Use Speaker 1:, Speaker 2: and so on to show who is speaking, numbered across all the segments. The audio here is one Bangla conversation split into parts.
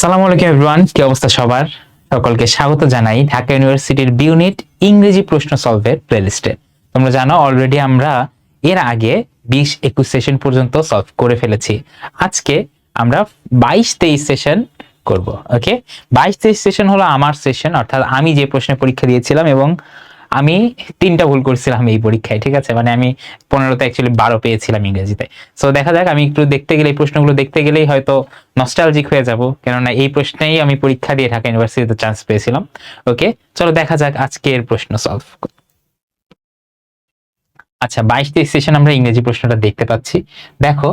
Speaker 1: সালামু আলাইকুম এভরিওয়ান কি অবস্থা সবার? সকলকে স্বাগত জানাই ঢাকা ইউনিভার্সিটির বি ইউনিট ইংরেজি প্রশ্ন সলভের প্লেলিস্টে তোমরা জানো অলরেডি আমরা এর আগে বিশ একুশ সেশন পর্যন্ত সলভ করে ফেলেছি। আজকে আমরা বাইশ তেইশ সেশন করব ওকে বাইশ তেইশ সেশন হলো আমার সেশন অর্থাৎ আমি যে প্রশ্নের পরীক্ষা দিয়েছিলাম এবং আমি তিনটা ভুল করছিলাম এই পরীক্ষায়, ঠিক আছে? মানে আমি পনেরোতে অ্যাকচুয়ালি বারো পেয়েছিলাম ইংরেজিতে। সো দেখা যাক, আমি একটু দেখতে গেলে, এই প্রশ্নগুলো দেখতে গেলেই হয়তো নস্টালজিক হয়ে যাব। কেননা এই প্রশ্নেই আমি পরীক্ষা দিয়ে ঢাকা ইউনিভার্সিটিতে চান্স পেয়েছিলাম। ওকে চলো, দেখা যাক আজকের প্রশ্ন সলভ আচ্ছা বাইশ তেইশ সেশন আমরা ইংরেজি প্রশ্নটা দেখতে পাচ্ছি। দেখো,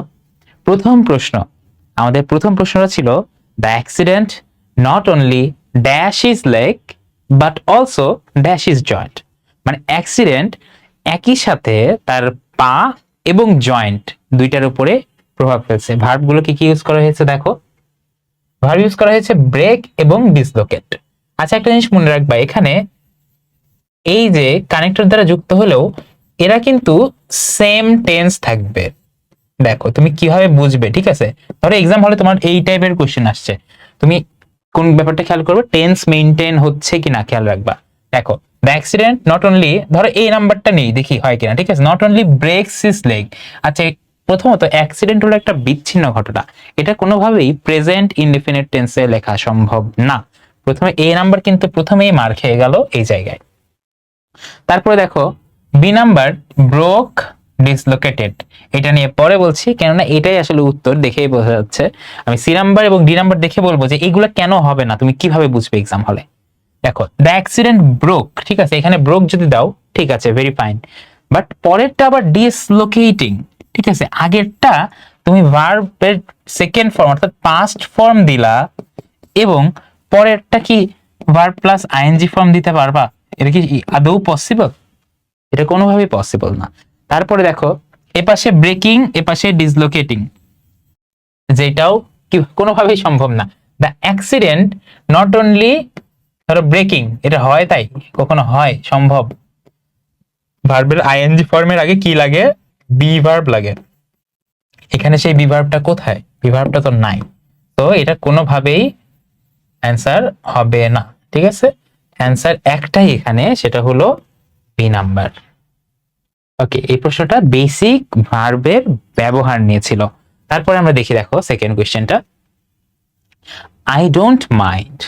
Speaker 1: প্রথম প্রশ্ন। আমাদের প্রথম প্রশ্নটা ছিল the accident not only dash his leg but also dash his joint মানে অ্যাক্সিডেন্ট একই সাথে তার পা এবং জয়েন্ট দুইটার উপরে প্রভাব ফেলছে। ভার্বগুলো কি কি ইউজ করা হয়েছে দেখো? ভার্ব ইউজ করা হয়েছে ব্রেক এবং ডিসলোকেট আচ্ছা একটা জিনিস মনে রাখবা, এখানে এই যে কানেক্টর দ্বারা যুক্ত হলেও এরা কিন্তু সেম টেন্স থাকবে। দেখো, তুমি কীভাবে বুঝবে, ঠিক আছে? ধরো এক্সাম হলে তোমার এই টাইপের কোশ্চেন আসছে। তুমি কোন ব্যাপারটা খেয়াল করবে? টেন্স মেনটেন হচ্ছে কিনা খেয়াল রাখবা। দেখো দ্য অ্যাক্সিডেন্ট নট অনলি ধরো এই নাম্বারটা নেই, দেখি হয় কিনা, ঠিক আছে? Not only breaks his leg আচ্ছা প্রথমত অ্যাক্সিডেন্ট হলো একটা বিচ্ছিন্ন ঘটনা। এটা কোনোভাবেই প্রেজেন্ট ইনডিফিনিট টেন্সে লেখা সম্ভব না। প্রথমে এ নাম্বার কিন্তু প্রথমেই মার খেয়ে গেল এই জায়গায়। তারপরে দেখো বি নাম্বার ব্রোক ডিসলোকেটেড এটা নিয়ে পরে বলছি, কেননা এটাই আসলে উত্তর দেখেই বোঝা যাচ্ছে। আমি সি নাম্বার এবং ডি নাম্বার দেখে বলব যে এগুলো কেন হবে না? তুমি কীভাবে বুঝবে এক্সাম হলে দেখো দ্য অ্যাক্সিডেন্ট ব্রোক ঠিক আছে? এখানে ব্রোক যদি দাও, ঠিক আছে ভেরি ফাইন বাট পরেরটা আবার ডিসলোকেটিং ঠিক আছে? আগেরটা তুমি ভার্বের সেকেন্ড ফর্ম অর্থাৎ পাস্ট ফর্ম দিলা, এবং পরেরটা কি ভার্ব প্লাস আইএনজি ফর্ম দিতে পারবা? এটা কি আদৌ পসিবল এটা কোনোভাবেই পসিবল না। তারপরে দেখো, এপাশে ব্রেকিং এপাশে ডিসলোকেটিং যেটাও কি কোনোভাবেই সম্ভব না। দ্য অ্যাক্সিডেন্ট নট অনলি ধরো ব্রেকিং এটা হয় তাই? কখনো হয় সম্ভব? ভার্বের আইএনজি ফর্মের আগে কি লাগে? বি ভার্ব লাগে। এখানে সেই বি ভার্বটা কোথায়? বি ভার্বটা তো নাই। তো এটা কোনোভাবেই অ্যান্সার হবে না ঠিক আছে? অ্যান্সার একটাই এখানে সেটা হলো বি নাম্বার ওকে এই প্রশ্নটা বেসিক ভার্বের ব্যবহার নিয়েছিল তারপরে আমরা দেখি দেখো সেকেন্ড কোয়েশ্চেনটা I don't mind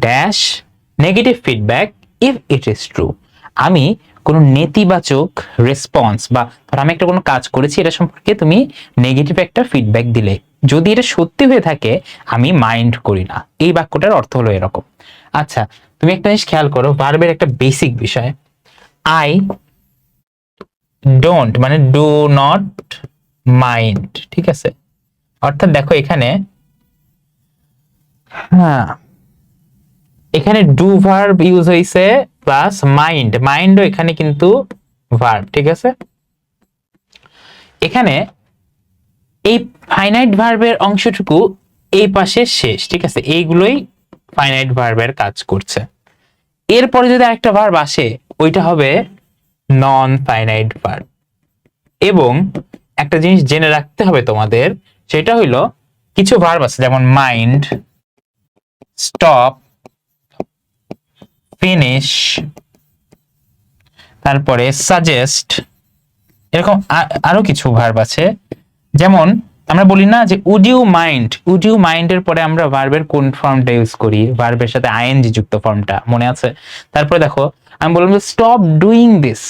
Speaker 1: dash negative feedback if it is true আমি কোনো নেতিবাচক রেসপন্স বা ধর আমি একটা কোনো কাজ করেছি, এটা সম্পর্কে তুমি নেগেটিভ একটা ফিডব্যাক দিলে। যদি এটা সত্যি হয়ে থাকে, আমি মাইন্ড করি না। এই বাক্যটার অর্থ হলো এরকম। আচ্ছা তুমি একটা জিনিস খেয়াল করো ভার্বের একটা বেসিক বিষয়। আই ডোন্ট মানে ডু নট মাইন্ড ঠিক আছে? অর্থাৎ দেখো এখানে হ্যাঁ এখানে ডু ভার্ব ইউজ হয়েছে প্লাস মাইন্ড মাইন্ডও এখানে কিন্তু ভার্ব ঠিক আছে? এখানে এই ফাইনাইট ভার্বের অংশটুকু এই পাশে শেষ, ঠিক আছে? এইগুলোই ফাইনাইট ভার্বের কাজ করছে। এরপরে যদি আরেকটা ভার্ব আসে, ওইটা হবে নন ফাইনাইট ভার্ব এবং একটা জিনিস জেনে রাখতে হবে তোমাদের, সেটা হইল কিছু ভার্ব আছে, যেমন মাইন্ড স্টপ ফিনিশ তারপরে সাজেস্ট এরকম আরও কিছু ভার্ব আছে। যেমন, আমরা বলি না যে would you mind would you মাইন্ডের পরে আমরা ভার্বের কোন ফর্মটা ইউজ করি? ভার্বের সাথে আইএনজি যুক্ত ফর্মটা মনে আছে? তারপরে দেখো, আমি বললাম স্টপ ডুইং দিস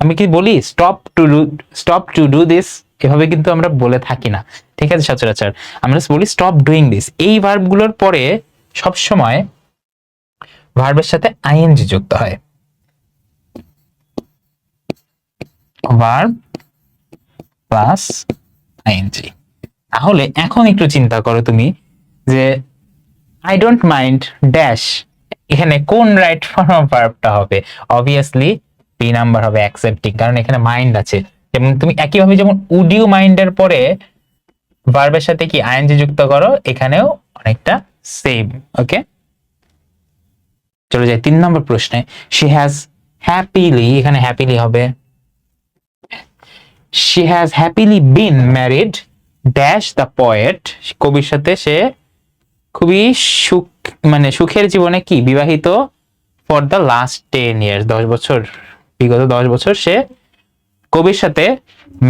Speaker 1: আমি কি বলি? Stop to do stop to do this এভাবে কিন্তু আমরা বলে থাকি না। ঠিক আছে, সচরাচর। আমরা বলি স্টপ ডুইং দিস এই ভার্বগুলোর পরে সব সময় ভার্বের সাথে আইএনজি যুক্ত হয়। ভার্ব প্লাস আইএনজি তাহলে এখন একটু চিন্তা করো তুমি যে আই ডোন্ট মাইন্ড ড্যাশ এখানে কোন রাইট ফর্ম অফ ভার্বটা হবে? অবভিয়াসলি বি নাম্বার হবে অ্যাকসেপ্টিং কারণ এখানে মাইন্ড আছে। যেমন তুমি একইভাবে যেমন উডিও মাইন্ডের পরে ভার্বের সাথে কি আইএনজি যুক্ত করো, এখানেও অনেকটা সেম ওকে চলে যাই তিন নম্বর প্রশ্নে শি হ্যাজ হ্যাপিলি এখানে হ্যাপিলি হবে she has happily been married dash the poet কবির সাথে সে খুবই সুখ মানে সুখের জীবনে কি, বিবাহিত for the last ten years দশ বছর, বিগত দশ বছর সে কবির সাথে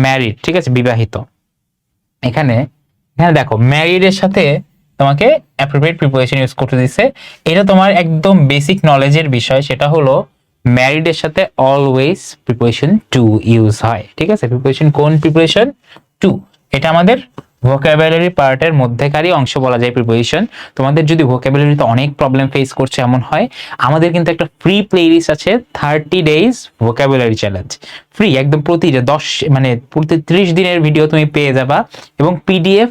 Speaker 1: ম্যারিড ঠিক আছে, বিবাহিত। এখানে এখানে দেখো ম্যারিড এর সাথে তোমাকে অ্যাপ্রোপ্রিয়েট প্রিপোজিশন ইউজ করতে দিচ্ছে এটা তোমার একদম বেসিক নলেজের বিষয়, সেটা হলো ম্যারিড এর সাথে অলওয়েজ প্রিপোজিশন টু ইউজ হয়, ঠিক আছে? প্রিপোজিশন কোন প্রিপোজিশন টু এটা আমাদের ভোকাবুলারি পার্টের মধ্যেকারই অংশ বলা যায় প্রিপোজিশন তোমাদের যদি ভোকাবুলারিতে অনেক প্রবলেম ফেস করছে এমন হয়, আমাদের কিন্তু একটা ফ্রি প্লেলিস্ট আছে thirty days vocabulary challenge free একদম প্রতি দশ মানে প্রতি ত্রিশ দিনের ভিডিও তুমি পেয়ে যাবা এবং পিডিএফ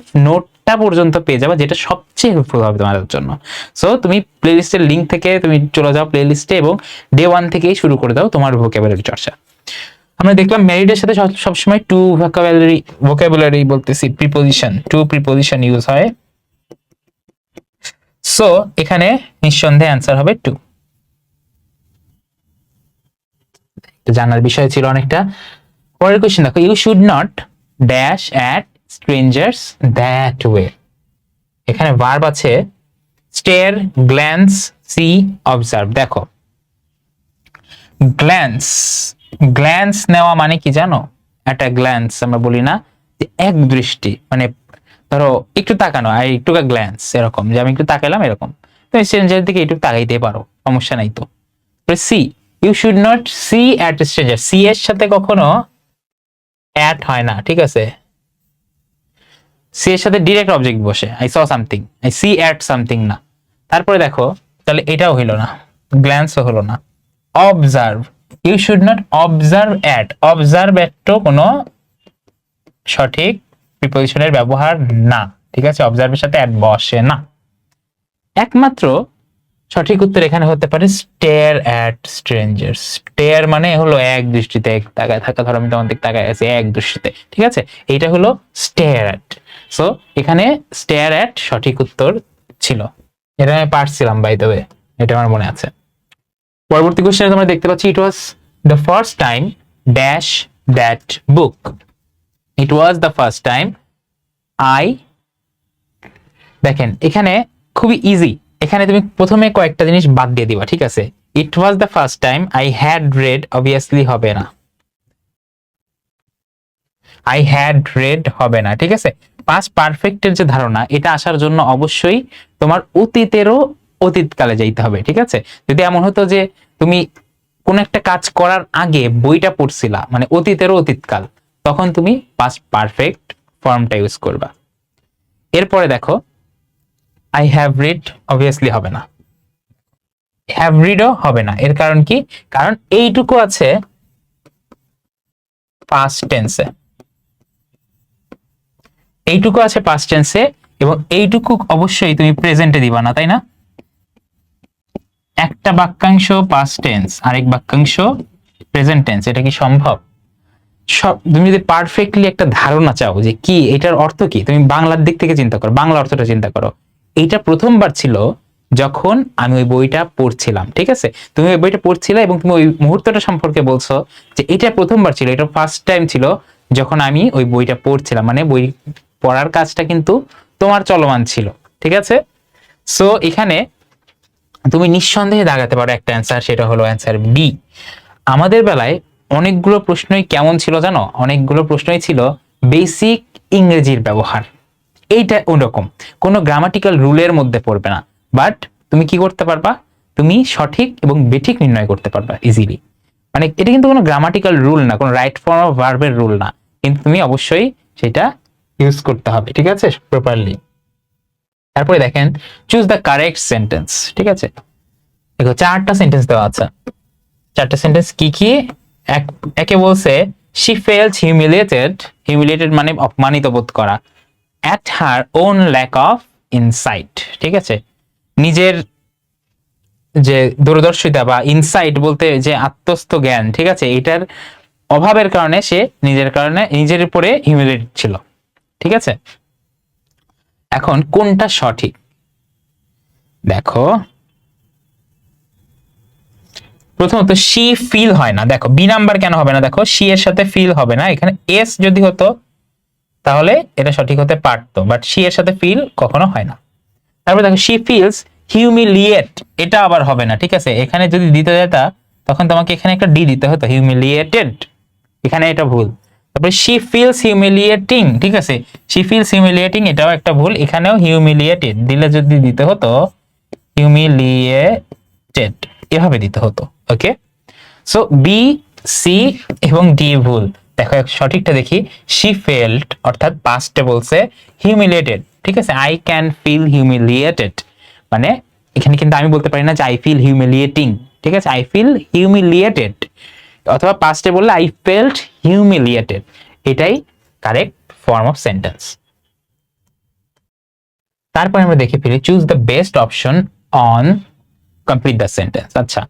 Speaker 1: নোটটা পর্যন্ত পেয়ে যাবে যেটা সবচেয়ে হেল্পফুল হবে তোমাদের জন্য। সো তুমি প্লেলিস্টের লিঙ্ক থেকে তুমি চলে যাও প্লেলিস্টে এবং ডে ওয়ান থেকেই শুরু করে দাও তোমার ভোকাবুলারি চর্চা। আমরা দেখলাম ম্যারিডের সাথে সবসময় টু ভোকাবুলারি ভোকাবুলারি বলতেছি প্রিপোজিশন টু প্রিপোজিশন ইউজ হয়। সো এখানে নিঃসন্দেহে অ্যান্সার হবে টু জানার বিষয় ছিল অনেকটা। পরের কোয়েশ্চেন দেখো you should not dash at strangers that way এখানে ভার্ব আছে স্টেয়ার গ্ল্যান্স সি অবজার্ভ দেখো। গ্ল্যান্স গ্ল্যান্স নেওয়া মানে কি জানো? একটা গ্ল্যান্স আমরা বলি না, যে এক দৃষ্টি। মানে ধরো, একটু তাকানো, আর একটু গ্ল্যান্স এরকম, যে আমি একটু তাকালাম এরকম। তুমি স্ট্রেঞ্জারের দিকে একটু তাকাইতে পারো, সমস্যা নাই তো। See you should not see at stranger see এর সাথে কখনো অ্যাট হয় না, ঠিক আছে? সি এর সাথে ডিরেক্ট অবজেক্ট বসে। I saw something I see at something না। তারপরে দেখো, তাহলে এটাও হইল না। গ্ল্যান্সও হলো না। Observe you should not observe at observe অ্যাটও কোনো সঠিক প্রিপোজিশনের ব্যবহার না। ঠিক আছে? অবজার্ভের সাথে অ্যাট বসে না। একমাত্র সঠিক উত্তর এখানে হতে পারে স্টেয়ার অ্যাট স্ট্রেঞ্জার স্টেয়ার মানে হলো এক দৃষ্টিতে এক তাকায় থাকা, ধরো আমি তোমার দিকে তাকায় আছি এক দৃষ্টিতে, ঠিক আছে? এইটা হলো স্টেয়ার অ্যাট সো এখানে স্টেয়ার অ্যাট সঠিক উত্তর ছিল। এটা আমি পারছিলাম বাই দ্য ওয়ে এটা আমার মনে আছে। পরবর্তী কোশ্চেনে তোমরা দেখতে পাচ্ছি it was the first time dash that book it was the first time I দেখেন, এখানে খুবই ইজি এখানে তুমি প্রথমে কয়েকটা জিনিস বাদ দিয়ে দিবা, ঠিক আছে? It was the first time I had read obviously হবে না। আই হ্যাড রেড হবে না, ঠিক আছে? পাস পারফেক্টের যে ধারণা, এটা আসার জন্য অবশ্যই তোমার অতীতেরও অতীতকালে যাইতে হবে, ঠিক আছে? যদি এমন হতো যে তুমি কোন একটা কাজ করার আগে বইটা পড়ছিলা মানে অতীতেরও অতীতকাল, তখন তুমি পাস পারফেক্ট ফর্মটা ইউজ করবা। এরপরে দেখো আই হ্যাভ রিড অবভিয়াসলি হবে না। হ্যাভ রিডও হবে না। এর কারণ কি? কারণ এইটুকু আছে পাস্ট টেন্সে এইটুকু আছে পাস্ট টেন্সে এবং এইটুকু অবশ্যই তুমি প্রেজেন্টে দিবা না, তাই না? একটা বাক্যাংশ পাস্ট টেন্স আরেক বাক্যাংশ প্রেজেন্ট টেন্স এটা কি সম্ভব? সব, তুমি যদি পারফেক্টলি একটা ধারণা চাও যে কি, এটার অর্থ কি? তুমি বাংলার দিক থেকে চিন্তা করো, বাংলা অর্থটা চিন্তা করো। এইটা প্রথমবার ছিল যখন আমি ওই বইটা পড়ছিলাম, ঠিক আছে? তুমি ওই বইটা পড়ছিলে এবং তুমি ওই মুহূর্তটা সম্পর্কে বলছো যে এটা প্রথমবার ছিল, এটা ফার্স্ট টাইম ছিল যখন আমি ওই বইটা পড়ছিলাম। মানে বই পড়ার কাজটা কিন্তু তোমার চলমান ছিল, ঠিক আছে? সো এখানে তুমি নিঃসন্দেহে দাগাতে পারো একটা অ্যান্সার সেটা হলো অ্যান্সার বি আমাদের বেলায় অনেকগুলো প্রশ্নই কেমন ছিল জানো? অনেকগুলো প্রশ্নই ছিল বেসিক ইংরেজির ব্যবহার। এইটা ওরকম। কোনো গ্রামাটিক্যাল রুলের মধ্যে পড়বে না। বাট তুমি কি করতে পারবা? তুমি সঠিক এবং বেঠিক নির্ণয় করতে পারবা ইজিলি মানে এটা কিন্তু কোনো গ্রামাটিক্যাল রুল না, কোনো রাইট ফর্ম অফ ভার্বের রুল না। কিন্তু তুমি অবশ্যই সেটা ইউজ করতে হবে, ঠিক আছে? প্রপারলি তারপরে দেখেন চুজ দ্য কারেক্ট সেন্টেন্স ঠিক আছে? দেখো, চারটা সেন্টেন্স দেওয়া আছে। চারটা সেন্টেন্স কি কি? এক বলছে শি ফেলস হিউমিলিয়েটেড হিউমিলিয়েটেড মানে অপমানিত বোধ করা। At her own lack of insight ঠিক আছে? নিজের যে দূরদর্শিতা বা ইনসাইট বলতে যে আত্মস্থ জ্ঞান, ঠিক আছে? এটার অভাবের কারণে সে নিজের কারণে, নিজের উপরে হিউমিলিয়েটেড ছিল, ঠিক আছে? এখন কোনটা সঠিক? দেখো, প্রথমত সি ফিল হয় না। দেখো বি নাম্বার কেন হবে না? দেখো সি এর সাথে ফিল হবে না। এখানে এস যদি হতো তাহলে এটা সঠিক হতে পারতো বাট সি এর সাথে ফিল কখনো হয় না। তারপর দেখো শি ফিলস হিউমিলিয়েট এটা আবার হবে না, ঠিক আছে? এখানে যদি দিতে যেতা, তখন তোমাকে এখানে একটা ডি দিতে হতো হিউমিলিয়েটেড এখানে এটা ভুল। তারপরে শি ফিলস হিউমিলিয়েটিং ঠিক আছে? শি ফিলস হিউমিলিয়েটিং এটাও একটা ভুল। এখানেও হিউমিলিয়েটেড দিলে যদি দিতে হতো হিউমিলিয়েটেড এভাবে দিতে হতো ওকে সো বি সি এবং ডি ভুল। দেখো সঠিকটা দেখি। শি ফেল্ট অর্থাৎ পাস্টে বলছে হিউমিলিয়েটেড ঠিক আছে? আই ক্যান ফিল হিউমিলিয়েটেড মানে এখানে কিন্তু আমি বলতে পারি না যে আই ফিল হিউমিলিয়েটিং ঠিক আছে? আই ফিল হিউমিলিয়েটেড অথবা পাস্টে বললে আই ফেল্ট হিউমিলিয়েটেড এটাই কারেক্ট ফর্ম অফ সেন্টেন্স তারপরে আমরা দেখে ফেলি choose the best option on complete the sentence আচ্ছা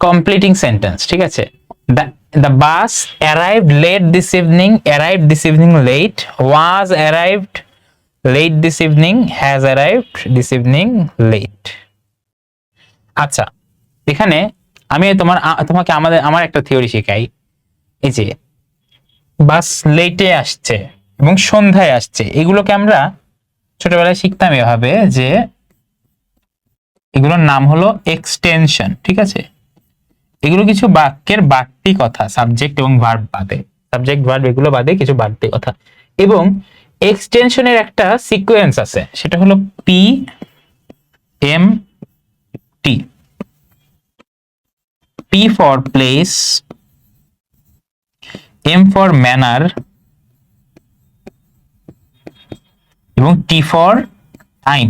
Speaker 1: কমপ্লিটিং সেন্টেন্স ঠিক আছে? The the bus arrived late this evening arrived this evening late was arrived late this evening has arrived this evening late আচ্ছা এখানে আমি তোমার তোমাকে আমাদের, আমার একটা থিওরি শেখাই। এই যে বাস লেটে আসছে এবং সন্ধ্যায় আসছে। এগুলোকে আমরা ছোটবেলায় শিখতাম এভাবে যে এগুলোর নাম হলো এক্সটেনশন ঠিক আছে? এগুলো কিছু বাক্যের বাড়তি কথা সাবজেক্ট এবং ভার্ব বাদে। সাবজেক্ট ভার্ব এগুলো বাদে কিছু বাড়তি কথা। এবং এক্সটেনশনের একটা সিকোয়েন্স আছে, সেটা হলো P M T P for place M for manner এবং টি ফর টাইম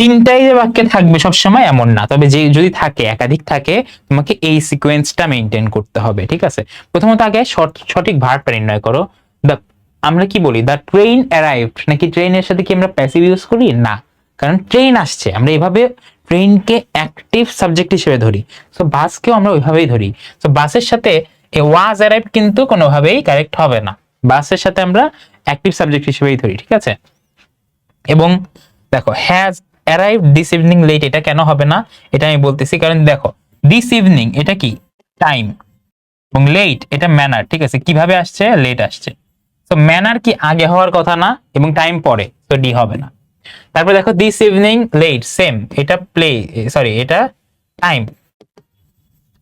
Speaker 1: তিনটাই যে বাক্যে থাকবে সবসময় এমন না। তবে যে যদি থাকে, একাধিক থাকে, তোমাকে এই সিকোয়েন্সটা মেনটেন করতে হবে, ঠিক আছে? প্রথমত আগে সঠ- সঠিক ভার্বটা নির্ণয় করো। দ্য আমরা কি বলি? দ্য ট্রেন অ্যারাইভড নাকি ট্রেনের সাথে কি আমরা প্যাসিভ ইউজ করি? না। কারণ ট্রেন আসছে। আমরা এভাবে ট্রেনকে অ্যাক্টিভ সাবজেক্ট হিসেবে ধরি। সো বাসকেও আমরা ওইভাবেই ধরি। সো বাসের সাথে এ ওয়াজ অ্যারাইভ কিন্তু কোনোভাবেই কারেক্ট হবে না। বাসের সাথে আমরা অ্যাক্টিভ সাবজেক্ট হিসেবেই ধরি, ঠিক আছে? এবং দেখো has arrive this evening late এটা কেন হবে না? এটা আমি বলতেছি, কারণ দেখো দিস ইভিনিং এটা কি? টাইম এবং লেট এটা ম্যানার ঠিক আছে? কীভাবে আসছে? লেট আসছে। তো ম্যানার কি আগে হওয়ার কথা না, এবং টাইম পরে তো ডি হবে না। তারপর দেখো দিস ইভিনিং লেট সেম এটা প্লে সরি এটা টাইম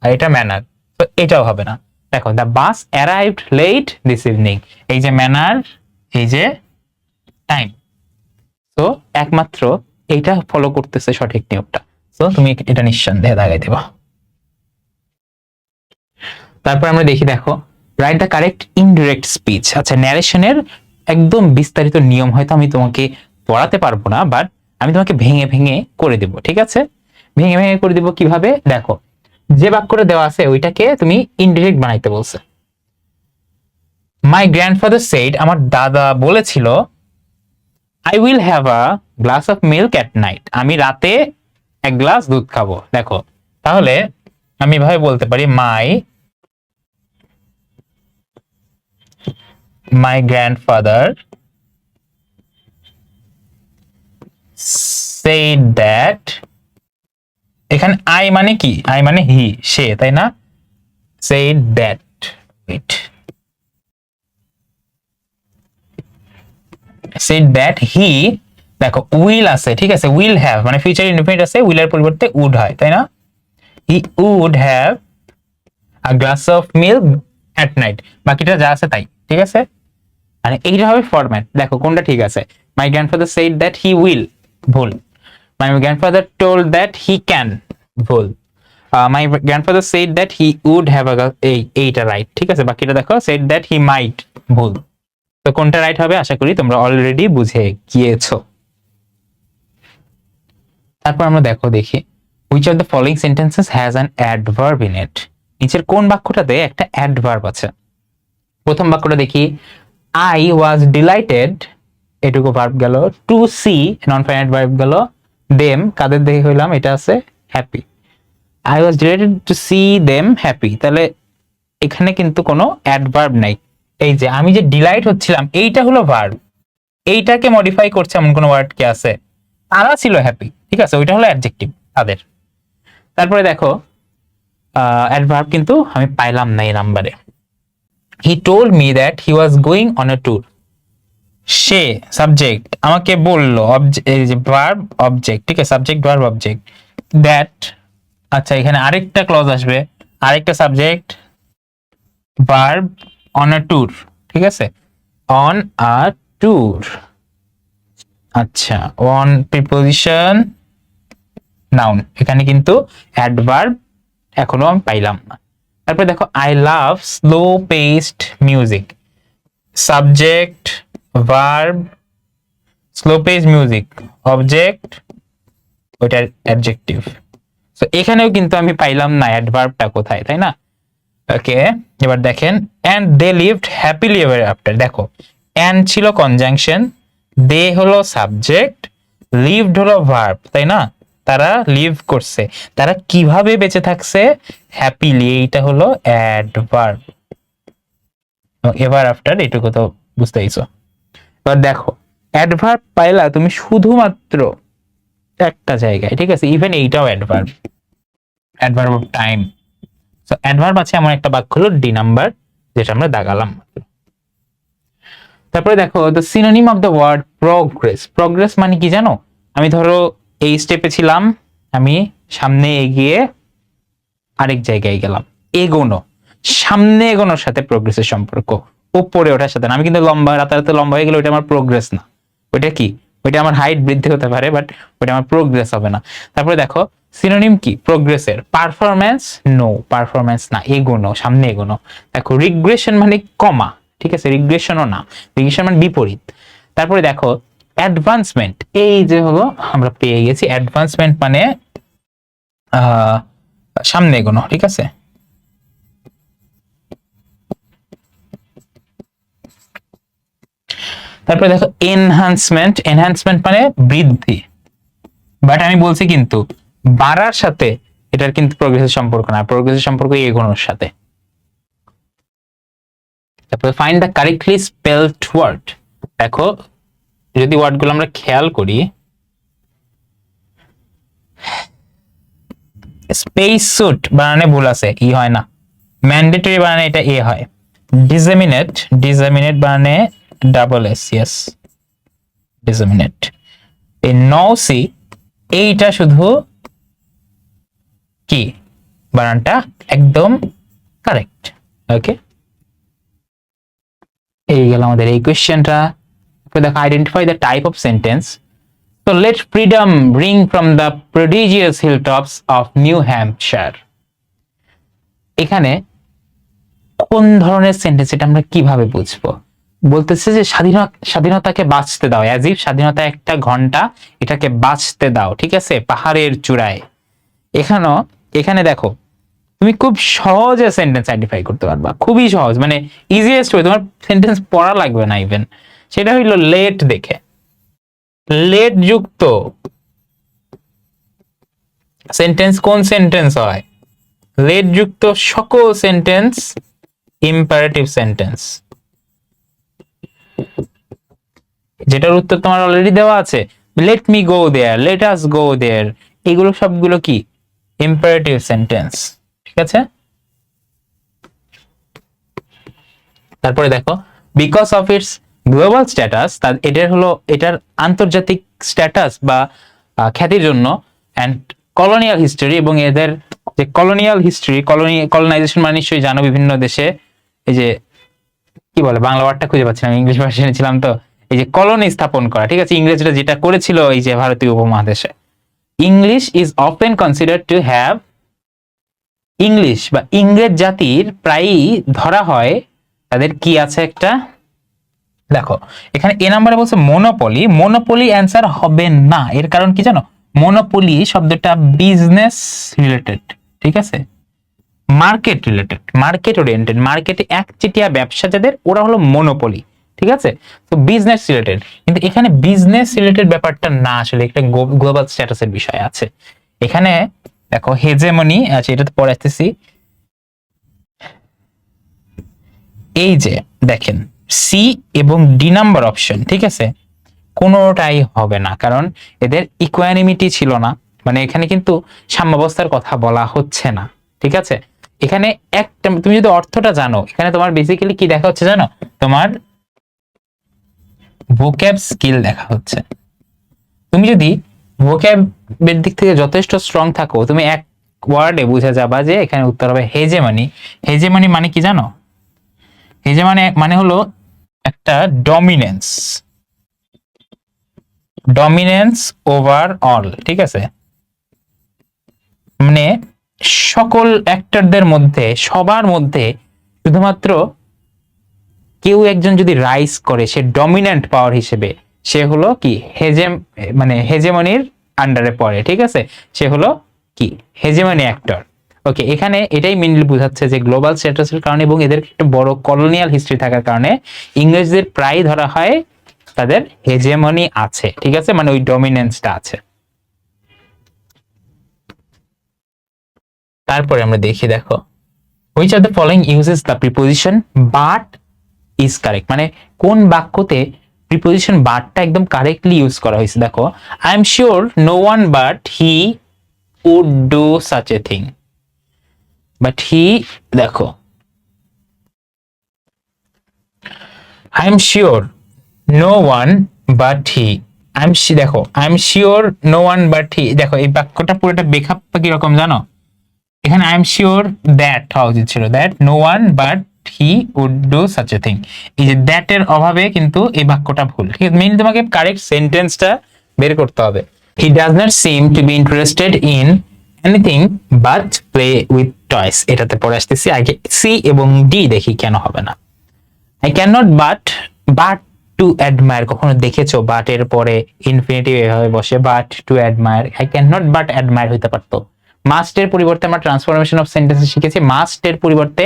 Speaker 1: আর এটা ম্যানার তো এটাও হবে না। দেখো the bus arrived late this evening এই যে ম্যানার এই যে টাইম তো একমাত্র এইটা ফলো করতেছে সঠিক নিয়মটা। তো তুমি এটা নিঃসন্দেহে দাগাই দেবা। তারপর আমরা দেখি, দেখো write the correct indirect speech আচ্ছা ন্যারেশনের একদম বিস্তারিত নিয়ম হয়তো আমি তোমাকে পড়াতে পারব না বাট আমি তোমাকে ভেঙে ভেঙে করে দেব, ঠিক আছে? ভেঙে ভেঙে করে দিব কীভাবে? দেখো, যে বাক্যটা দেওয়া আছে, ওইটাকে তুমি ইনডিরেক্ট বানাইতে বলছে। মাই গ্র্যান্ডফাদার সেইড আমার দাদা বলেছিল I will have a glass of milk at night আমি রাতে এক গ্লাস দুধ খাব। দেখো, তাহলে আমি এভাবে বলতে পারি মাই মাই গ্র্যান্ডফাদার said এখানে আই মানে কি? আই মানে হি সে, তাই না? said that said that he, দেখো উইল আছে, ঠিক আছে উইল হ্যাভ মানে ফিউচার ইনডিফিনিট আছে উইলের পরিবর্তে উড হয়, তাই না? He would have a glass of milk at night বাকিটা যা আছে তাই, ঠিক আছে? মানে এইটা হবে ফরম্যাট দেখো, কোনটা ঠিক আছে? My grandfather said that he will ভুল। My grandfather told that he can ভুল। My grandfather said that he would have এইটা রাইট ঠিক আছে? বাকিটা দেখো সেইড দ্যাট হি মাইট ভুল। তো কোনটা রাইট হবে আশা করি তোমরা অলরেডি বুঝে গিয়েছো। তারপর আমরা দেখো দেখি। Which of the following sentences has an adverb in it নিচের কোন বাক্যটাতে একটা অ্যাডভার্ব আছে? প্রথম বাক্যটা দেখি। আই ওয়াজ ডিলাইটেড এটুকু ভার্ব গেল। To see non finite verb গেল। দেম কাদের দেখে হইলাম? এটা আছে happy I was delighted to see them happy তাহলে এখানে কিন্তু কোনো অ্যাডভার্ব নাই। এই যে আমি যে ডিলাইট হচ্ছিলাম, এইটা হলো ভার্ব এইটাকে মডিফাই করছে এমন কোনো ওয়ার্ড কি আছে? তারা ছিল হ্যাপি ঠিক আছে? ওইটা হলো অ্যাডজেক্টিভ তাদের। তারপরে দেখো অ্যাডভার্ব কিন্তু আমি পাইলাম না এই নাম্বারে he told me that he was going on a tour say subject আমাকে বলল, obje- এই যে ভার্ব অবজেক্ট ঠিক আছে? সাবজেক্ট ভার্ব অবজেক্ট দ্যাট আচ্ছা এখানে আরেকটা ক্লজ আসবে। আরেকটা subject verb on a tour ঠিক আছে? অন আ ট্যুর আচ্ছা অন প্রিপোজিশন নাউন এখানে কিন্তু অ্যাডভার্ব এখনও আমি পাইলাম না। তারপরে দেখো I love slow paced music subject verb slow pace music object ওইটার অ্যাডজেক্টিভ তো এখানেও কিন্তু আমি পাইলাম না অ্যাডভার্বটা কোথায়, তাই না? ওকে এবার দেখেন and they lived happily ever after দেখো অ্যান্ড ছিল কনজাংশন দে হলো সাবজেক্ট লিভড হলো ভার্ব তাই না? তারা লিভ করছে। তারা কীভাবে বেঁচে থাকছে? হ্যাপিলি এইটা হলো অ্যাডভার্ব এভার আফটার এটুকু তো বুঝতে পারছ। এবার দেখো অ্যাডভার্ব পাইলা তুমি শুধুমাত্র একটা জায়গায়, ঠিক আছে? ইভেন এইটাও adverb adverb of time so adverb আছে এমন একটা বাক্য হলো ডি নাম্বার যেটা আমরা দাগালাম তারপরে দেখো the synonym of the word progress progress মানে কি জানো? আমি ধরো এই স্টেপে ছিলাম, আমি সামনে এগিয়ে আরেক জায়গায় গেলাম। এগোনো, সামনে এগোনোর সাথে প্রোগ্রেসের সম্পর্ক উপরে ওঠার সাথে। আমি কিন্তু লম্বা, রাতারাতি লম্বা হয়ে গেলে ওইটা আমার প্রোগ্রেস না। ওইটা কি? ওইটা আমার হাইট বৃদ্ধি হতে পারে বাট ওইটা আমার প্রোগ্রেস হবে না। তারপরে দেখো সিনোনিম কি? প্রোগ্রেসের পারফরম্যান্স নো পারফরম্যান্স না, এগোনো, সামনে এগোনো। দেখো রিগ্রেশন মানে কমা, ঠিক আছে? রিগ্রেশনও না। রিগ্রেশন মানে বিপরীত। তারপরে দেখো অ্যাডভান্সমেন্ট এই যে হলো, আমরা পেয়ে গেছি। অ্যাডভান্সমেন্ট মানে সামনে এগোনো, ঠিক আছে? তারপরে দেখো এনহান্সমেন্ট এনহান্সমেন্ট মানে বৃদ্ধি। বাট আমি বলছি কিন্তু, বাড়ার সাথে এটার কিন্তু প্রোগ্রেসের সম্পর্ক না প্রোগ্রেসের সম্পর্ক এগোনোর সাথে। তারপরে find the correctly spelled word দেখো, যদি ওয়ার্ডগুলো আমরা খেয়াল করি স্পেস সুট বানানে ভুল আছে, ই হয় না। ম্যান্ডেটরি বানানে এটা এ হয়। ডিজামিনেট ডিজামিনেট বানানে ডাবল এস ইয়েস ডিজামিনেট এই নসি এইটা শুধু কি? বানানটা একদম কারেক্ট ওকে এই গেল আমাদের এই কোয়েশ্চেনটা দেখো identify the type of sentence So, let freedom ring from the prodigious hilltops of New Hampshire. এখানে কোন ধরনের সেন্টেন্স এটা আমরা কীভাবে বুঝব? বলতেছে যে স্বাধীনতা, স্বাধীনতাকে বাঁচতে দাও অ্যাজ ইফ স্বাধীনতা একটা ঘণ্টা, এটাকে বাঁচতে দাও, ঠিক আছে? পাহাড়ের চূড়ায়। এখানেও, এখানে দেখো, তুমি খুব সহজে সেন্টেন্স আইডেন্টিফাই করতে পারবা, খুবই সহজ মানে ইজিয়েস্ট ওয়ে তোমার সেন্টেন্স পড়া লাগবে না ইভেন সেটা হইল লেট দেখে। লেট যুক্ত। সেন্টেন্স কোন সেন্টেন্স হয়? লেট যুক্ত সকল সেন্টেন্স ইম্পারেটিভ সেন্টেন্স যেটার উত্তর তোমার অলরেডি দেওয়া আছে। Let me go there let us go there এগুলো সবগুলো কি? ইম্পারেটিভ সেন্টেন্স ঠিক আছে? তারপরে দেখো because of its global status তার এটার হলো, এটার আন্তর্জাতিক স্ট্যাটাস বা খ্যাতির জন্য অ্যান্ড কলোনিয়াল হিস্টোরি এবং এদের যে কলোনিয়াল হিস্ট্রি কলোনি কলোনাইজেশন মানে নিশ্চয়ই জানো বিভিন্ন দেশে, এই যে, কি বলে, বাংলা ওয়ার্ডটা খুঁজে পাচ্ছিলাম, ইংলিশ ভার্সনে ছিলাম তো। এই যে কলোনি স্থাপন করা, ঠিক আছে? ইংরেজরা যেটা করেছিল এই যে ভারতীয় উপমহাদেশে। English is often consider to have English বা ইংরেজ জাতির প্রায়ই ধরা হয়, তাদের কি আছে একটা? দেখো, এখানে এ নাম্বারে বলছে মনোপলি মনোপলি অ্যান্সার হবে না। এর কারণ কি জানো? মনোপলি শব্দটা বিজনেস রিলেটেড ঠিক আছে? মার্কেট রিলেটেড মার্কেট ওরিয়েন্টেড মার্কেটে একচেটিয়া ব্যবসা যাদের, ওরা হলো মনোপলি ঠিক আছে? তো বিজনেস রিলেটেড কিন্তু এখানে বিজনেস রিলেটেড ব্যাপারটা না আসলে একটা গ্লোবাল স্ট্যাটাসের বিষয় আছে। এখানে দেখো হেজেমনি আচ্ছা এটা তো পরে আসতেছি। এই যে দেখেন সি এবং ডি নাম্বার অপশন ঠিক আছে? কোনোটাই হবে না, কারণ এদের ইকুয়ানিমিটি ছিল না। মানে এখানে কিন্তু সাম্যাবস্থার কথা বলা হচ্ছে না, ঠিক আছে? এখানে একটা, তুমি যদি অর্থটা জানো, এখানে তোমার বেসিক্যালি কি দেখা হচ্ছে জানো? তোমার ভোক্যাব স্কিল দেখা হচ্ছে। তুমি যদি ভোক্যাবের দিক থেকে যথেষ্ট স্ট্রং থাকো, তুমি এক ওয়ার্ডে বুঝে যাবা যে এখানে উত্তর হবে হেজেমানি হেজেমানি মানে কি জানো? হেজেমানি মানে হলো একটা ডমিনেন্স ডমিনেন্স ওভার অল ঠিক আছে? মানে সকল অ্যাক্টরদের মধ্যে, সবার মধ্যে শুধুমাত্র কেউ একজন যদি রাইজ করে, সে ডমিন্যান্ট পাওয়ার হিসেবে, সে হলো কি? হেজেম মানে হেজেমনির আন্ডারে পড়ে, ঠিক আছে? সে হলো কি? হেজেমনি অ্যাক্টর ওকে এখানে এটাই মেনলি বোঝাচ্ছে যে গ্লোবাল স্ট্যাটাসের কারণে এবং এদের একটা বড় কলোনিয়াল হিস্ট্রি থাকার কারণে ইংরেজদের প্রায় ধরা হয় তাদের হেজেমনি আছে, ঠিক আছে? মানে ওই ডমিনেন্সটা আছে। তারপরে আমরা দেখি, দেখো। Which are the following uses the preposition but is correct মানে কোন বাক্যতে প্রিপোজিশন বাটটা একদম কারেক্টলি ইউজ করা হয়েছে, দেখো I am sure no one but he would do such a thing but he দেখো I am sure no one but he I am দেখো I am sure no one but he দেখো, এই বাক্যটা পুরোটা বেখাপ্পা কীরকম জানো? এখানে আই এম শিওর দ্যাট হওয়া উচিত ছিল that no one but he would do such a thing এই যে দ্যাট এর অভাবে কিন্তু এই বাক্যটা ভুল। ঠিক আছে মেইন তোমাকে কারেক্ট সেন্টেন্সটা বের করতে হবে। He does not seem to be interested in anything but play with toys এটাতে পরে আসতেছি। আগে সি এবং ডি দেখি কেন হবে না। I can not but but to admire কখনো দেখেছ? বাট এর পরে ইনফিনিটিভ এভাবে বসে। But to admire I can not but admire হইতে পারতো। মাস্টের পরিবর্তে আমরা ট্রান্সফরমেশন অফ সেন্টেন্স শিখেছি। মাস্টের পরিবর্তে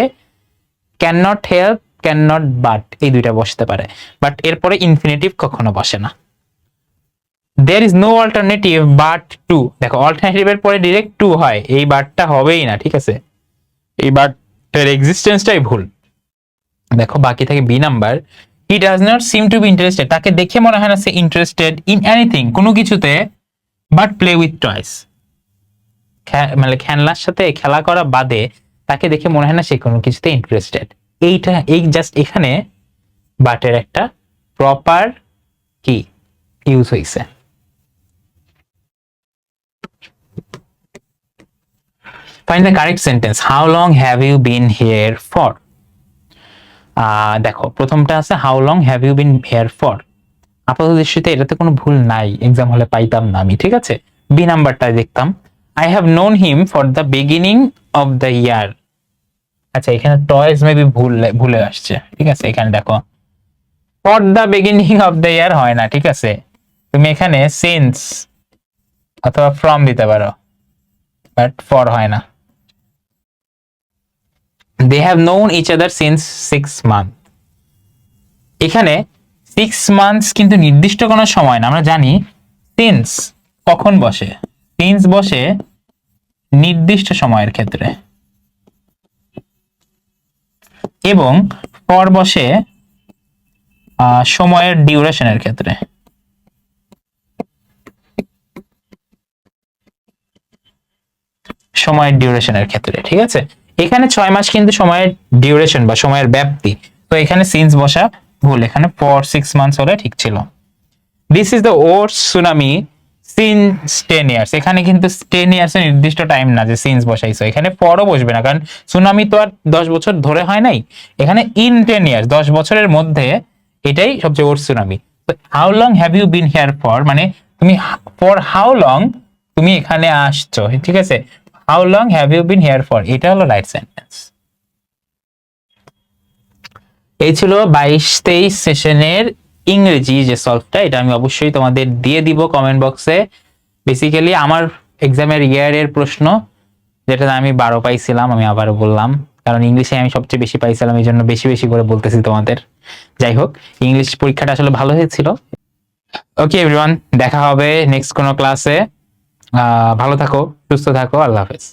Speaker 1: can not help can not but এই দুইটা বসতে পারে। বাট এরপরে ইনফিনিটিভ কখনো বসে না। There is no alternative but to দেখো অল্টারনেটিভের পরে ডিরেক্ট টু হয়। এই বাটটা হবেই না, ঠিক আছে? এই বাটের এক্সিস্টেন্সটাই ভুল। দেখো, বাকি থাকে B number he does not seem to be interested তাকে দেখে মনে হয় না সে ইন্টারেস্টেড ইন এনিথিং কোনো কিছুতে বাট প্লে উইথ টয়েস মানে খেলনার সাথে খেলা করা বাদে তাকে দেখে মনে হয় না সে কোনো কিছুতে ইন্টারেস্টেড এইটা, এই জাস্ট এখানে বাটের একটা প্রপার কি ইউজ হয়েছে find the correct sentence how long have you been here for দেখো, প্রথমটা আছে how long have you been here for আপাতত দৃষ্টিতে এটাতে কোনো ভুল নাই। এক্সাম হলে পাইতাম না আমি, ঠিক আছে? বি নাম্বারটা দেখতাম। I have known him for the beginning of the year আচ্ছা এখানে টয়েস মেবি ভুল, ভুলে আসছে। ঠিক আছে, এখানে দেখো। For the beginning of the year হয় না, ঠিক আছে? তুমি এখানে সিন্স অথবা ফ্রম দিতে পারো বাট ফর হয় না। They have known each other since six month এখানে সিক্স মান্থস কিন্তু নির্দিষ্ট কোনো সময় না, আমরা জানি সিন্স কখন বসে। সিন্স বসে নির্দিষ্ট সময়ের ক্ষেত্রে। এবং পর বসে সময়ের ডিউরেশনের ক্ষেত্রে। সময়ের ডিউরেশনের ক্ষেত্রে, ঠিক আছে? এখানে ছয় মাস কিন্তু সময়ের ডিউরেশন বা সময়ের ব্যাপ্তি। তো এখানে সিন্স বসা ভুল, এখানে ফর সিক্স মান্থস হলে ঠিক ছিল। দিস ইজ দ্য ওর সুনামি সিন্স টেন ইয়ার্স এখানে কিন্তু টেন ইয়ার্স নির্দিষ্ট টাইম না যে সিন্স বসাইছো। এখানে পরও বসবে না, কারণ সুনামি তো আর দশ বছর ধরে হয় নাই। এখানে ইন টেন ইয়ার্স দশ বছরের মধ্যে এটাই সবচেয়ে worst tsunami how long have you been here for মানে তুমি ফর হাউ লং তুমি এখানে আসছো? ঠিক আছে? How long have you been here for এটা হলো রাইট সেন্টেন্স এই ছিল বাইশ তেইশ সেশনের ইংরেজি যে সলভটা এটা আমি অবশ্যই তোমাদের দিয়ে দিব কমেন্ট বক্সে বেসিক্যালি আমার এক্সামের ইয়ারের প্রশ্ন, যেটা আমি বারো পাইছিলাম, আমি আবারও বললাম। কারণ ইংলিশে আমি সবচেয়ে বেশি পাইছিলাম, এই জন্য বেশি বেশি করে বলতেছি তোমাদের। যাই হোক, ইংলিশ পরীক্ষাটা আসলে ভালো হয়েছিল। ওকে এভরিওয়ান দেখা হবে নেক্সট কোনো ক্লাসে ভালো থাকো, সুস্থ থাকো, আল্লাহ হাফেজ।